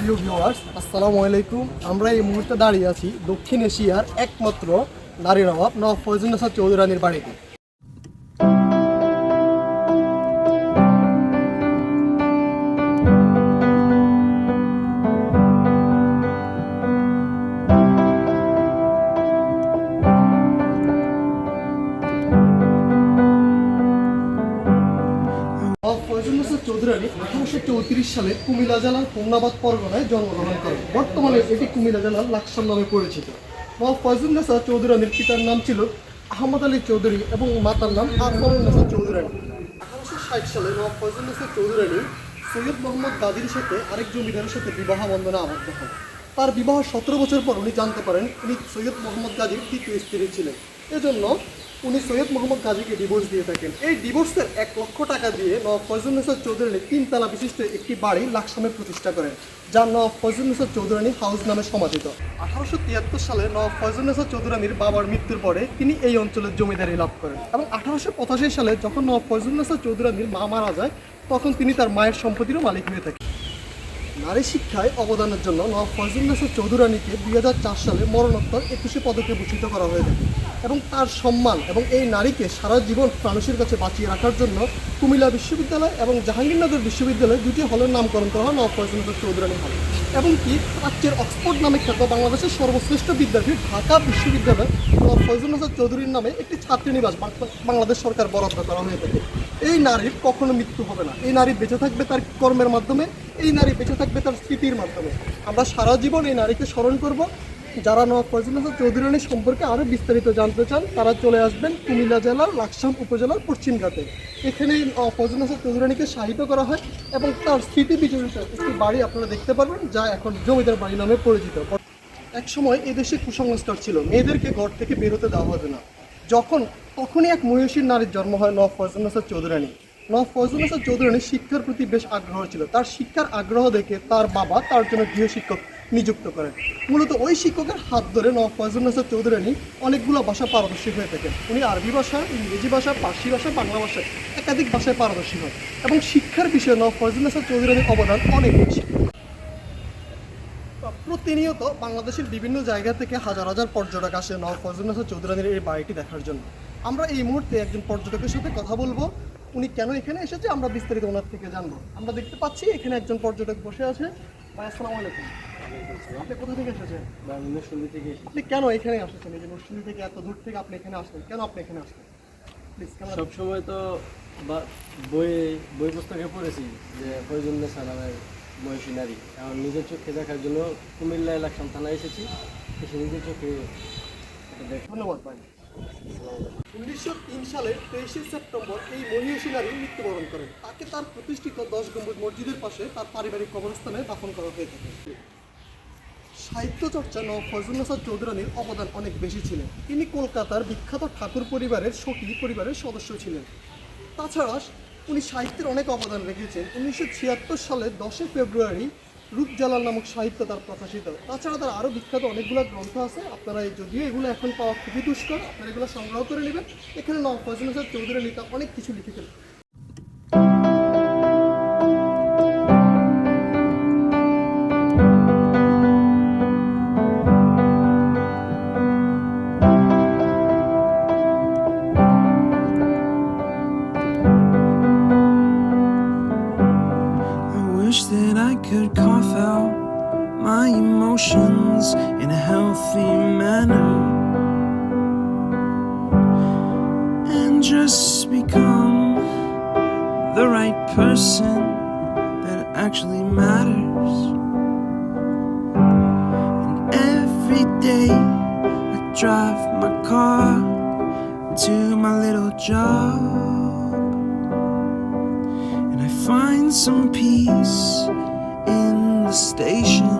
প্রিয় ভিউয়ার্স, আসসালামু আলাইকুম। আমরা এই মুহূর্তে দাঁড়িয়ে আছি দক্ষিণ এশিয়ার একমাত্র নারী অভাব নবাব ফয়জুন্নেসা চৌধুরানীর বাড়িতে। ফয়জুন্নেসা আঠারোশো চৌত্রিশ সালে কুমিল্লা জেলার হোমনাবাদ পরগনায় জন্মগ্রহণ করেন বর্তমানে এটি কুমিল্লা জেলার লাকসাম নামে পরিচিত। নবাব ফয়জুন্নেসা চৌধুরানীর পিতার নাম ছিল আহমদ আলী চৌধুরী এবং মাতার নাম আকবরুন্নেসা চৌধুরানী আঠারোশো ষাট সালে নবাব ফয়জুন্নেসা চৌধুরানী সৈয়দ মোহাম্মদ গাজীর সাথে আরেক জমিদারের সাথে বিবাহ বন্ধনে আবদ্ধ হন। তার বিবাহ সতেরো বছর পর উনি জানতে পারেন, উনি সৈয়দ মোহাম্মদ গাজীর তৃতীয় স্ত্রী ছিলেন। এজন্য উনি সৈয়দ মোহাম্মদ গাজীকে ডিভোর্স দিয়ে থাকেন। এই ডিভোর্সের এক লক্ষ টাকা দিয়ে নবাব ফয়জুন্নেসা চৌধুরানী তিনতলা বিশিষ্ট একটি বাড়ি লাকসামে প্রতিষ্ঠা করেন যার নবাব ফয়জুন্নেসা চৌধুরানী হাউস নামে সমাধিত আঠারোশো তিয়াত্তর সালে নবাব ফয়জুন্নেসা চৌধুরানীর বাবার মৃত্যুর পরে তিনি এই অঞ্চলের জমিদারি লাভ করেন এবং আঠারোশো পঁচাশি সালে যখন নবাব ফয়জুন্নেসা চৌধুরানীর মা মারা যায়, তখন তিনি তার মায়ের সম্পত্তিরও মালিক হয়ে থাকেন। নারী শিক্ষায় অবদানের জন্য নবাব ফয়জুল্লাহ চৌধুরানীকে দুই হাজার চার সালে মরণোত্তর একুশে পদকে ভূষিত করা হয়ে থাকে। এবং তার সম্মান এবং এই নারীকে সারা জীবন মানুষের কাছে বাঁচিয়ে রাখার জন্য কুমিল্লা বিশ্ববিদ্যালয় এবং জাহাঙ্গীরনগর বিশ্ববিদ্যালয় দুটি হলের নামকরণ করা হয় ফয়জুল্লাহ চৌধুরানী হল এবং কি প্রাচ্যের অক্সফোর্ড নামে খ্যাত বাংলাদেশের সর্বশ্রেষ্ঠ বিদ্যাপীঠ ঢাকা বিশ্ববিদ্যালয় নবাব ফয়জুল্লাহ চৌধুরীর নামে একটি ছাত্রীনিবাস বাংলাদেশ সরকার বরাদ্দ করা হয়ে থাকে। এই নারীর কখনো মৃত্যু হবে না। এই নারী বেঁচে থাকবে তার কর্মের মাধ্যমে, এই নারী বেঁচে থাকবে তার স্মৃতির মাধ্যমে। আমরা সারা জীবন এই নারীকে স্মরণ করব যারা নবাব ফয়জুল হাসান চৌধুরানী সম্পর্কে আরও বিস্তারিত জানতে চান, তারা চলে আসবেন কুমিল্লা জেলার লাকসাম উপজেলার পশ্চিমঘাটে এখানে নবাব ফয়জুল হাসান চৌধুরানীকে সাহিত্য করা হয় এবং তার স্মৃতি বিজড়িত একটি বাড়ি আপনারা দেখতে পারবেন, যা এখন জমিদার বাড়ি নামে পরিচিত। এক সময় এদেশে কুসংস্কার ছিল, মেয়েদেরকে ঘর থেকে বেরোতে দেওয়া হবে না। যখন, তখনই এক মহিষীর নারীর জন্ম হয় নওয়াব ফয়জুল নাসার চৌধুরানী নওয়াব ফয়জুল নাসার চৌধুরানী শিক্ষার প্রতি বেশ আগ্রহ ছিল। তার শিক্ষার আগ্রহ দেখে তার বাবা তার জন্য গৃহ শিক্ষক নিযুক্ত করেন। মূলত ওই শিক্ষকের হাত ধরে নওয়াব ফয়জুল নাসার চৌধুরানী অনেকগুলো ভাষা পারদর্শী হয়ে থাকেন। উনি আরবি ভাষা, ইংরেজি ভাষা, পার্সি ভাষা, বাংলা ভাষায় একাধিক ভাষায় পারদর্শী হন এবং শিক্ষার বিষয়ে নওয়াব ফয়জুল নাসার চৌধুরানীর অবদান অনেক বেশি। প্রতিনিয়ত বাংলাদেশের বিভিন্ন জায়গা থেকে হাজার হাজার পর্যটক আসে নওয়াব হাসান চৌধুরানীর এই বাড়িটি দেখার জন্য। আমরা এই মুহূর্তে একজন পর্যটকের সাথে কথা বলব। উনি কেন এখানে এসেছে, আমরা বিস্তারিত ওনার থেকে জানব। আমরা দেখতে পাচ্ছি এখানে একজন পর্যটক বসে আছে। আসসালামু আলাইকুম। আপনি কোথা থেকে এসেছেন? আপনি কেন এখানে আসেছেন এই যে নরসিংদী থেকে এত দূর থেকে আপনি এখানে আসলেন কেন আপনি এখানে আসলেন? প্লিজ কেন সবসময় তো বা- বইয়ে বই পুস্তকে পড়েছি যে ফয়জুল্লা সালামের বয়সী নারী। এখন নিজের চোখে দেখার জন্য কুমিল্লা এলাকাম থানায় এসেছি। এসে নিজের চোখে ধন্যবাদ ভাই। উনিশশো তিন সালের তেইশে সেপ্টেম্বর এই মহিষী নারী মৃত্যুবরণ করেন তাকে তার প্রতিষ্ঠিত দশ গম্বুজ মসজিদের পাশে তার পারিবারিক কবরস্থানে দাফন করা হয়ে থাকে। সাহিত্য চর্চা নব ফজলুল চৌধুরানীর অবদান অনেক বেশি ছিলেন। তিনি কলকাতার বিখ্যাত ঠাকুর পরিবারের সখী পরিবারের সদস্য ছিলেন। তাছাড়া উনি সাহিত্যের অনেক অবদান রেখেছেন। উনিশশো ছিয়াত্তর সালে দশই ফেব্রুয়ারি রূপজালাল নামক সাহিত্য তার প্রকাশিত। তাছাড়া তার আরও বিখ্যাত অনেকগুলো গ্রন্থ আছে। আপনারা যদিও এগুলো এখন পাওয়া খুবই দুষ্কর, আপনারা এগুলো সংগ্রহ করে নেবেন। এখানে নব হাসান চৌধুরানী তা অনেক কিছু লিখেছেন। Manner and just become the right person that actually matters. And every day I drive my car to my little job. And I find some peace in the stations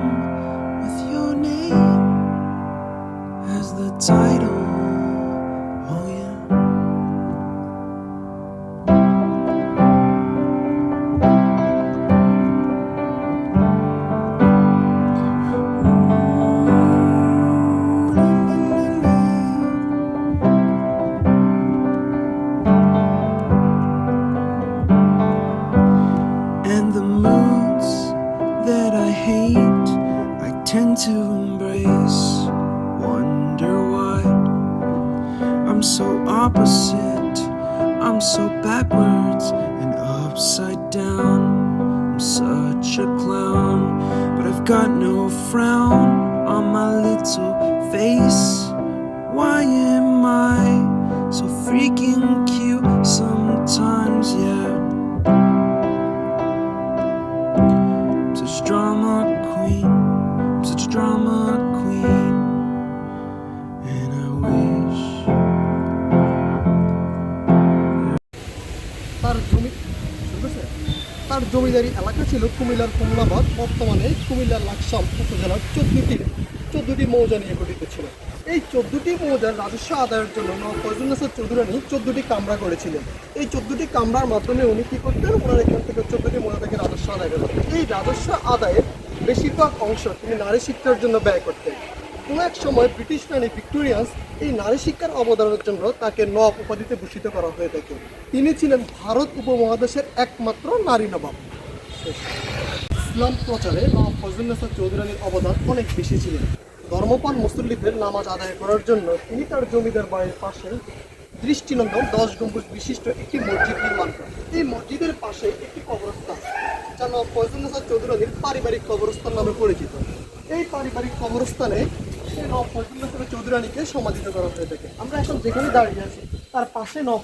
to embrace. Wonder why I'm so opposite, I'm so backwards and upside down. I'm such a clown, but I've got no frown on my little face. জমিদারি এলাকা ছিল কুমিল্লার কমলাবাদ বর্তমানে কুমিল্লার লাকসাম উপজেলার চোদ্দটি চোদ্দটি মৌজা নিয়ে গঠিত ছিল। এই চোদ্দটি মৌজার রাজস্ব আদায়ের জন্য নবাব চৌধুরানী চোদ্দটি কামরা করেছিলেন। এই চোদ্দটি কামরার মাধ্যমে উনি কী করতেন? ওনার এখান থেকে চোদ্দটি মৌজা থেকে রাজস্ব আদায় করতেন। এই রাজস্ব আদায়ের বেশিরভাগ অংশ তিনি নারী শিক্ষার জন্য ব্যয় করতেন। কোনো এক সময় ব্রিটিশ রানী ভিক্টোরিয়ান্স এই নারী শিক্ষার অবদানের জন্য তাকে নবাব উপাধিতে ভূষিত করা হয়ে থাকে। তিনি ছিলেন ভারত উপমহাদেশের একমাত্র নারী নবাব। ইসলাম প্রচারে নবাব ফজলুন্নেসা চৌধুরানীর অবদান অনেক বেশি ছিলেন ধর্মপাল মুসল্লিদের নামাজ আদায় করার জন্য তিনি তার জমিদার বাড়ির পাশে দৃষ্টিনন্দন দশ গম্বুজ বিশিষ্ট একটি মসজিদ নির্মাণ করেন। এই মসজিদের পাশে একটি কবরস্থান, যা নবাব ফজলুন্নেসা চৌধুরানীর পারিবারিক কবরস্থান নামে পরিচিত। এই পারিবারিক কবরস্থানে চৌধুরানীকে করা হয়ে থাকে। আমরা এখন দাঁড়িয়ে আছি, তার পাশে চৌধুরানীর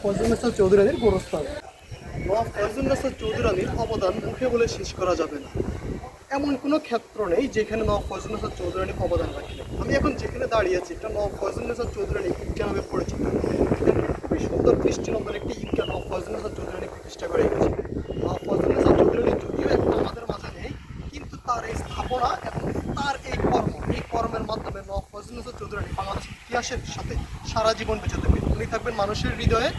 চৌধুরানীর অবদান মুখে বলে শেষ করা যাবে না। এমন কোনো ক্ষেত্র নেই যেখানে নবাব ফয়জুল্লাহ চৌধুরানী অবদান রাখে আমি এখন যেখানে দাঁড়িয়ে আছি, এটা নবাব ফয়জুল্লাহ চৌধুরানী ঈদগাহ নামে পরিচিত খুবই সুন্দর দৃষ্টিনন্দন একটি ঈদগাহ নবাব ফয়জুল্লাহ চৌধুরানী প্রতিষ্ঠা করে গেছে নবাব ফয়জুল্লাহ চৌধুরানী যদিও এখন আমাদের মাঝে নেই, কিন্তু তার এই স্থাপনা এবং তার এই কর্ম এই কর্মের মাধ্যমে নবাব ফয়জুল্লাহ চৌধুরানী বাংলাদেশের ইতিহাসের সাথে সারা জীবন বেঁচে থাকবেন উনি থাকবেন মানুষের হৃদয়ে।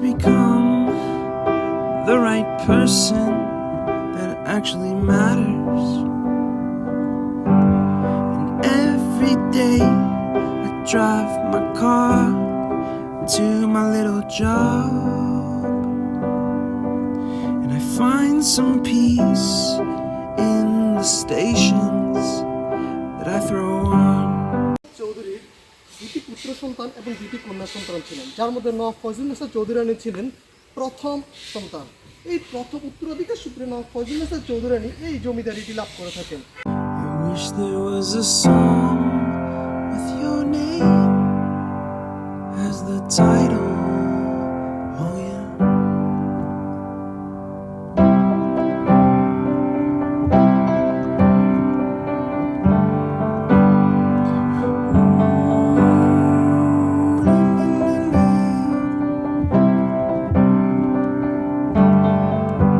Become the right person that actually matters. And every day I drive my car to my little job. And I find some peace in the stations that I throw on. পুত্র সন্তান এবং দুটি কন্যা সন্তান ছিলেন, যার মধ্যে নওয়াব ফজলুন্নেসা চৌধুরানী ছিলেন প্রথম সন্তান এই প্রথম উত্তরাধিকার সূত্রে নওয়াব ফজলুন্নেসা চৌধুরানী এই জমিদারিটি লাভ করে থাকেন title.